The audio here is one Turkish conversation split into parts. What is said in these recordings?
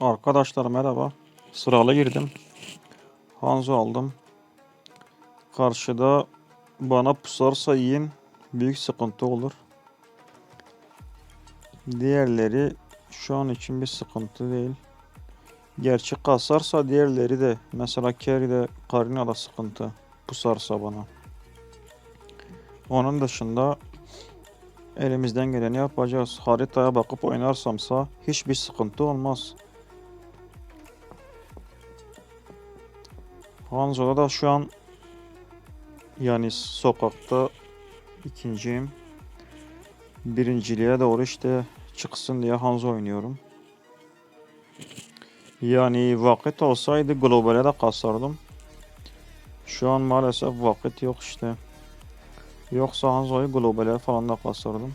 Arkadaşlar merhaba. Sıralı girdim. Hanzo aldım. Karşıda bana pusarsa yiyin büyük sıkıntı olur. Diğerleri şu an için bir sıkıntı değil. Gerçi kasarsa diğerleri de mesela Carry de Karina da sıkıntı pusarsa bana. Onun dışında elimizden geleni yapacağız. Haritaya bakıp oynarsamsa hiçbir sıkıntı olmaz. Hanzo'da da şu an yani sokakta ikinciyim. Birinciliğe doğru işte çıksın diye Hanzo oynuyorum. Yani vakit olsaydı globale de kasardım. Şu an maalesef vakit yok işte. Yoksa Hanzo'yu globale falan da kasardım.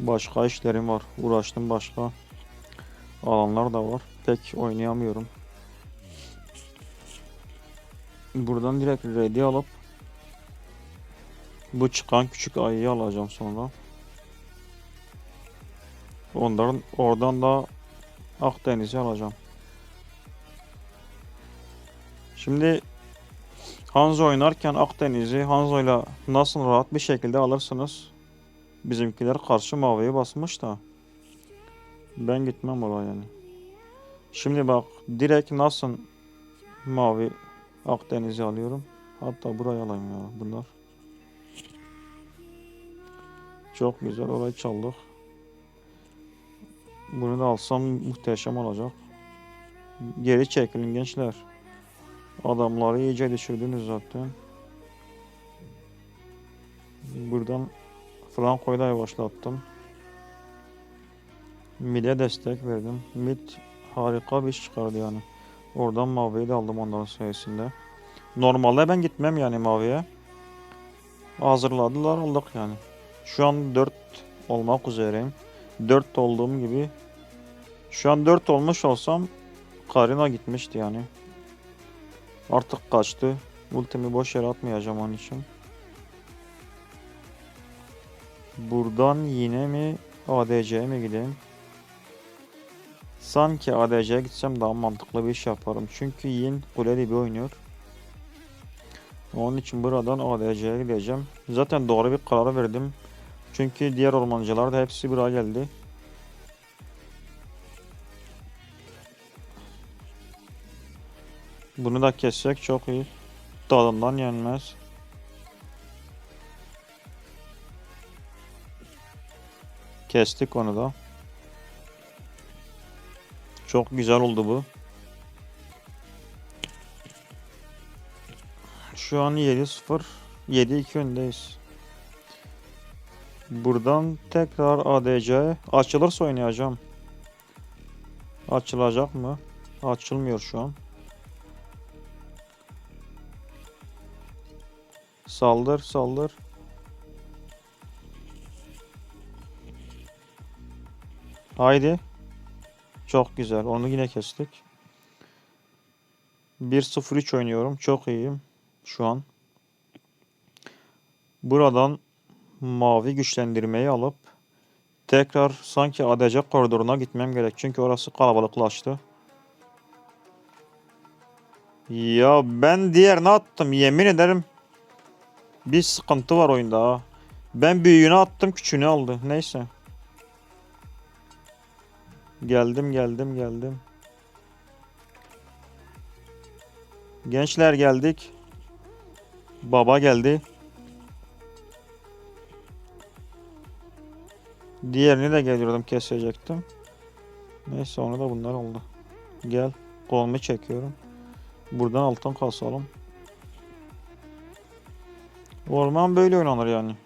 Başka işlerim var. Uğraştım başka alanlar da var. Pek oynayamıyorum. Buradan direkt ready alıp bu çıkan küçük ayıyı alacağım sonra. Onların oradan da Akdeniz'i alacağım. Şimdi Hanzo oynarken Akdeniz'i Hanzo'yla nasıl rahat bir şekilde alırsınız? Bizimkiler karşı maviye basmış da. Ben gitmem oraya yani. Şimdi bak direkt nasıl mavi Akdeniz'i alıyorum. Hatta burayı alayım ya bunlar. Çok güzel orayı çaldık. Bunu da alsam muhteşem olacak. Geri çekilin gençler. Adamları iyice düşürdünüz zaten. Buradan Franco'yu da yavaşlattım. Mid'e destek verdim. Mid harika bir iş çıkardı yani. Oradan maviyi de aldım onların sayesinde. Normalde ben gitmem yani maviye. Hazırladılar olduk yani. Şu an 4 olmak üzereyim. 4 olduğum gibi. Şu an 4 olmuş olsam Karina gitmişti yani. Artık kaçtı. Ultimi boş yere atmayacağım onun için. Buradan yine mi ADC'ye mi gideyim? Sanki ADC'ye gitsem daha mantıklı bir iş yaparım. Çünkü Yin kule dibi oynuyor. Onun için buradan ADC'ye gideceğim. Zaten doğru bir karar verdim. Çünkü diğer ormancılar da hepsi buraya geldi. Bunu da kessek çok iyi. Tadından yenmez. Kestik onu da. Çok güzel oldu bu. Şu an 7-0 7-2 öndeyiz. Buradan tekrar ADC açılırsa oynayacağım. Açılacak mı? Açılmıyor şu an. Saldır, saldır. Haydi. Çok güzel. Onu yine kestik. 1-0-3 oynuyorum. Çok iyiyim şu an. Buradan mavi güçlendirmeyi alıp tekrar sanki ADC koridoruna gitmem gerek. Çünkü orası kalabalıklaştı. Ya ben diğerini attım. Yemin ederim bir sıkıntı var oyunda. Ben büyüğünü attım küçüğünü aldı. Neyse. Geldim geldim geldim. Gençler geldik. Baba geldi. Diğerini de geliyordum kesecektim. Neyse onu da bunlar oldu. Gel. Kolumu çekiyorum. Buradan alttan kasalım. Orman böyle oynanır yani.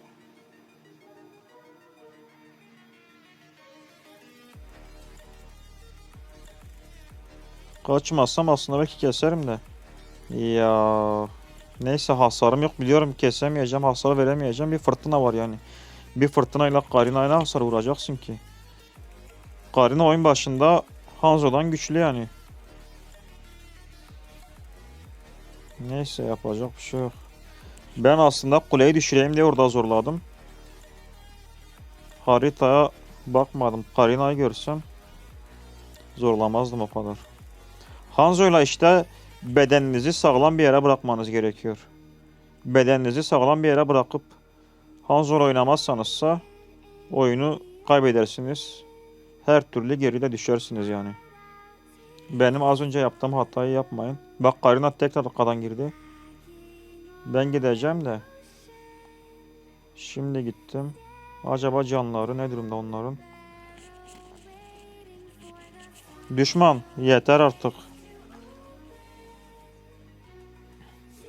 Kaçmazsam aslında belki keserim de. Ya neyse hasarım yok biliyorum kesemeyeceğim hasar veremeyeceğim bir fırtına var yani. Bir fırtınayla Karina'ya hasar vuracaksın ki. Karina oyun başında Hanzo'dan güçlü yani. Neyse yapacak bir şey yok. Ben aslında kuleyi düşüreyim diye orada zorladım. Haritaya bakmadım. Karina'yı görsem Zorlamazdım o kadar. Hanzo'yla işte bedeninizi sağlam bir yere bırakmanız gerekiyor. Bedeninizi sağlam bir yere bırakıp Hanzo'yla oynamazsanızsa oyunu kaybedersiniz. Her türlü geride düşersiniz yani. Benim az önce yaptığım hatayı yapmayın. Bak Karina tekrar arkadan girdi. Ben gideceğim de. Şimdi gittim. Acaba canları ne durumda onların? Düşman yeter artık.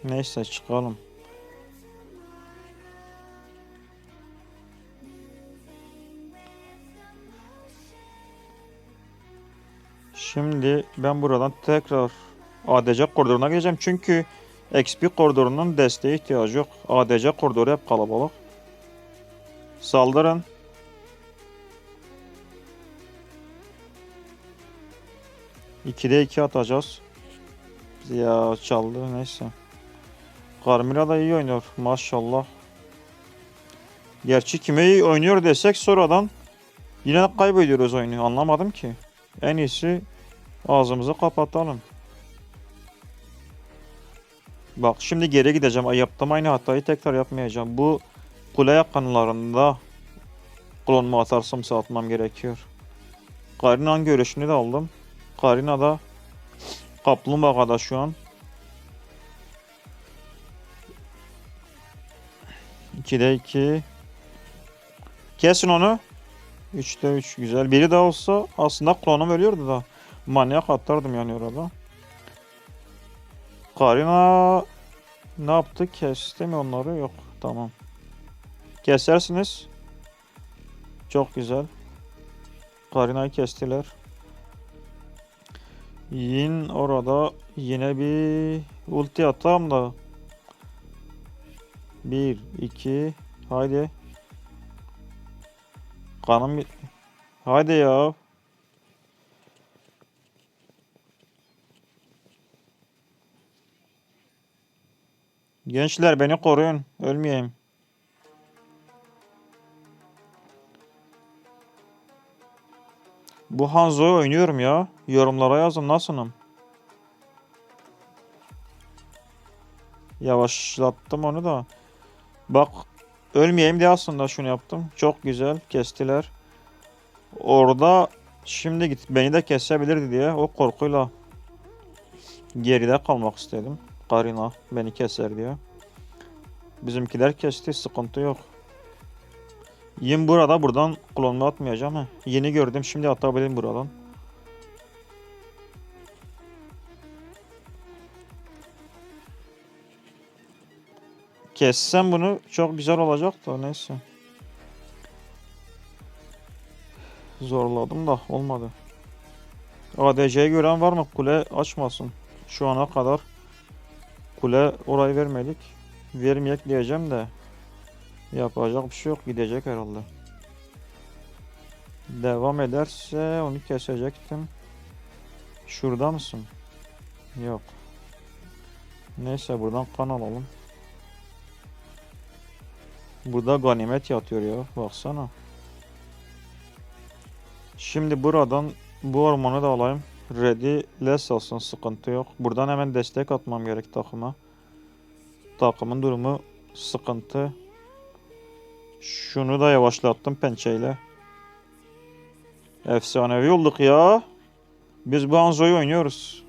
Neyse çıkalım. Şimdi ben buradan tekrar ADC koridoruna geleceğim. Çünkü XP koridorunun desteğe ihtiyacı yok. ADC koridoru hep kalabalık. Saldırın. İkide iki atacağız. Ya çaldı neyse. Carmilla da iyi oynuyor maşallah. Gerçi kime iyi oynuyor desek sonradan yine kaybediyoruz oyunu anlamadım ki. En iyisi ağzımızı kapatalım. Bak şimdi geri gideceğim. Ay, Yaptığım aynı hatayı tekrar yapmayacağım. Bu kule yakınlarında klonmu atarsam atmam gerekiyor. Karina'nın görüşünü de aldım. Karina da kaplumbağada şu an. 2'de 2. Kesin onu. 3'te 3 güzel. Biri daha olsa aslında klonum ölüyordu da. Manyak atardım yani orada. Karina ne yaptı? Kesti mi onları? Yok. Tamam. Kesersiniz. Çok güzel. Karina'yı kestiler. Yin orada yine bir ulti atam da. 1 2 haydi. Kanım Haydi ya. Gençler beni koruyun. Ölmeyeyim. Bu Hanzo'yu oynuyorum ya. Yorumlara yazın nasılım. Yavaşlattım onu da. Bak ölmeyeyim diye aslında şunu yaptım. Çok güzel kestiler. Orada şimdi git beni de kesebilirdi diye o korkuyla geride kalmak istedim. Karina beni keser diye. Bizimkiler kesti sıkıntı yok. Yin burada buradan klonunu atmayacağım. He. Yeni gördüm şimdi atabilirim buradan. Kessem bunu çok güzel olacak da neyse. Zorladım da olmadı. ADC'yi gören var mı? Kule açmasın. Şu ana kadar kule orayı vermedik. Vermeyek diyeceğim de yapacak bir şey yok. Gidecek herhalde. Devam ederse onu kesecektim. Şurada mısın? Yok. Neyse buradan kan alalım. Burada ganimet yatıyor ya. Baksana. Şimdi buradan bu ormanı da alayım. Ready less alsın sıkıntı yok. Buradan hemen destek atmam gerek takıma. Takımın durumu sıkıntı. Şunu da yavaşlattım pençeyle. Efsanevi olduk ya. Biz bu Hanzo'yu oynuyoruz.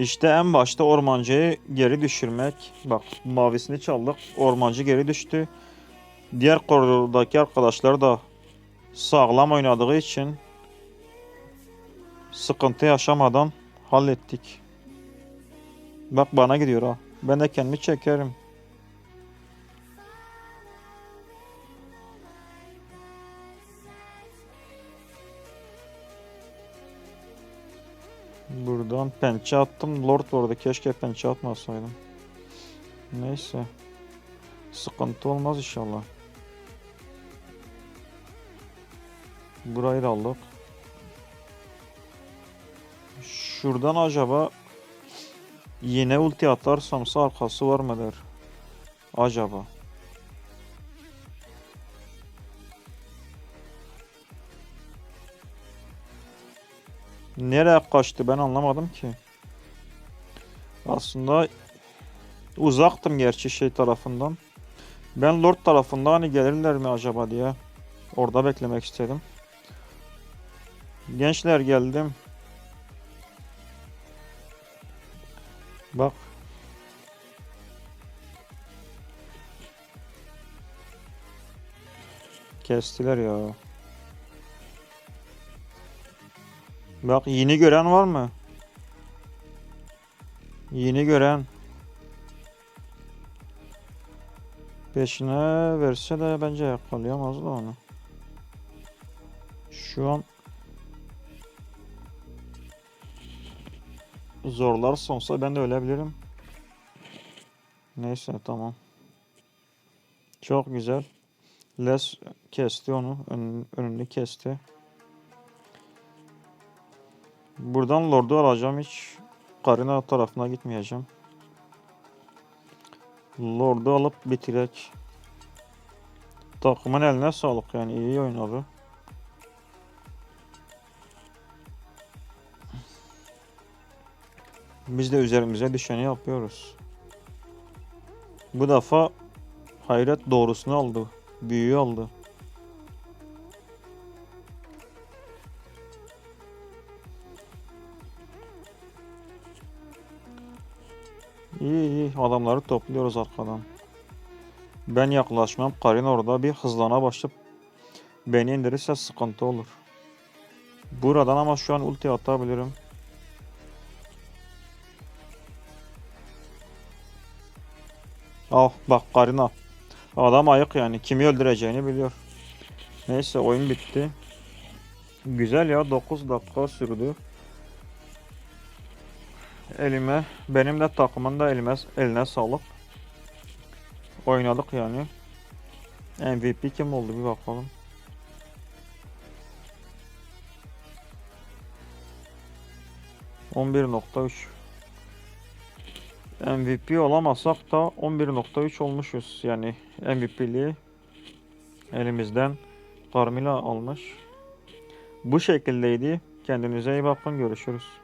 İşte en başta ormancıyı geri düşürmek. Bak mavisini çaldık. Ormancı geri düştü. Diğer koridordaki arkadaşlar da sağlam oynadığı için sıkıntı yaşamadan hallettik. Bak bana gidiyor ha. Ben de kendimi çekerim. Buradan pençe attım. Lord orada. Keşke pençe atmasaydım. Neyse. Sıkıntı olmaz inşallah. Burayı da aldık. Şuradan acaba yine ulti atarsamsa arkası var mıdır? Acaba. Nereye kaçtı ben anlamadım ki. Aslında uzaktım gerçi şey tarafından. Ben Lord tarafında hani gelirler mi acaba diye orada beklemek istedim. Gençler geldim. Bak. Kestiler ya. Bak yeni gören var mı? Yeni gören. Peşine verse de bence yakalayamaz da onu. Şu an zorlar sonsa ben de ölebilirim. Neyse tamam. Çok güzel. Les kesti onu. Ön, önünü kesti. Buradan Lord'u alacağım hiç. Karina tarafına gitmeyeceğim. Lord'u alıp bitirek. Takımın eline sağlık yani iyi oynadı. Biz de üzerimize düşeni yapıyoruz. Bu defa hayret doğrusunu aldı. Büyüğü aldı. İyi iyi adamları topluyoruz arkadan. Ben yaklaşmam. Karin orada bir hızlana başlayıp beni indirirse sıkıntı olur. Buradan ama şu an ulti atabilirim. Ah bak Karina. Adam ayık yani. Kimi öldüreceğini biliyor. Neyse oyun bitti. Güzel ya 9 dakika sürdü. Elime benim de takımın da elime eline sağlık. Oynadık yani. MVP kim oldu bir bakalım. ...11.3 MVP olamazsak da 11.3 olmuşuz. Yani MVP'liği elimizden Carmilla almış. Bu şekildeydi. Kendinize iyi bakın. Görüşürüz.